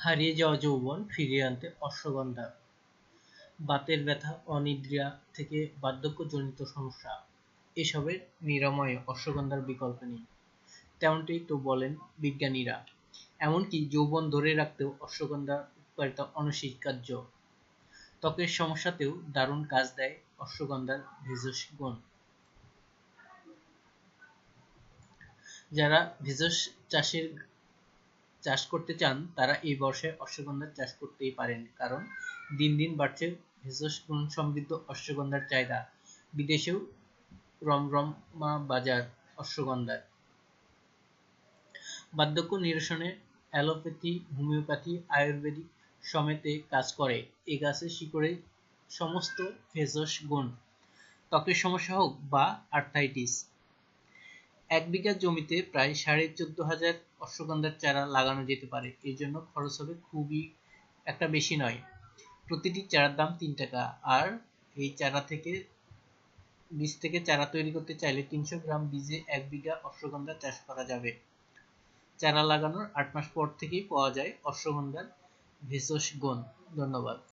হারিয়ে যাওয়া যৌবন ফিরিয়ে আনতে অশ্বগন্ধা। বাতের ব্যথা, অনিদ্রা থেকে বার্ধক্যজনিত সমস্যা, এসবের নিরাময়ে অশ্বগন্ধার বিকল্প নেই। তেমনটি তো বলেন বিজ্ঞানীরা। এমনকি যৌবন ধরে রাখতেও অশ্বগন্ধার উপকারিতা অনস্বীকার্য ত্বকের সমস্যাতেও দারুণ কাজ দেয় অশ্বগন্ধার ভেষজ গুণ। যারা ভেষজ চাষের চাষ করতে চান, তারা এই বর্ষায় অশ্বগন্ধার চাষ করতেই পারেন। কারণ দিন দিন বাড়ছে ভেষজ গুণ সমৃদ্ধ অশ্বগন্ধার চাহিদা। বিদেশেও রমরমা বাজার অশ্বগন্ধার। বার্ধক্য নিরসনে অ্যালোপ্যাথি, হোমিওপ্যাথি, আয়ুর্বেদিক সমেতে কাজ করে। এ গাছের শিকড়ে সমস্ত ভেষজ গুণ। ত্বকের সমস্যা হোক বা আর্থাইটিস এক বিঘা জমিতে প্রায় সাড়ে চোদ্দ হাজার অশ্বগন্ধার চারা লাগানো যেতে পারে। এর জন্য খরচ হবে খুবই একটা বেশি নয়। প্রতিটি চারার দাম তিন টাকা। আর এই চারা থেকে, বীজ থেকে চারা তৈরি করতে চাইলে তিনশো গ্রাম বীজে এক বিঘা অশ্বগন্ধা চাষ করা যাবে। চারা লাগানোর আট মাস পর থেকেই পাওয়া যায় অশ্বগন্ধার ভেষজ গুণ। ধন্যবাদ।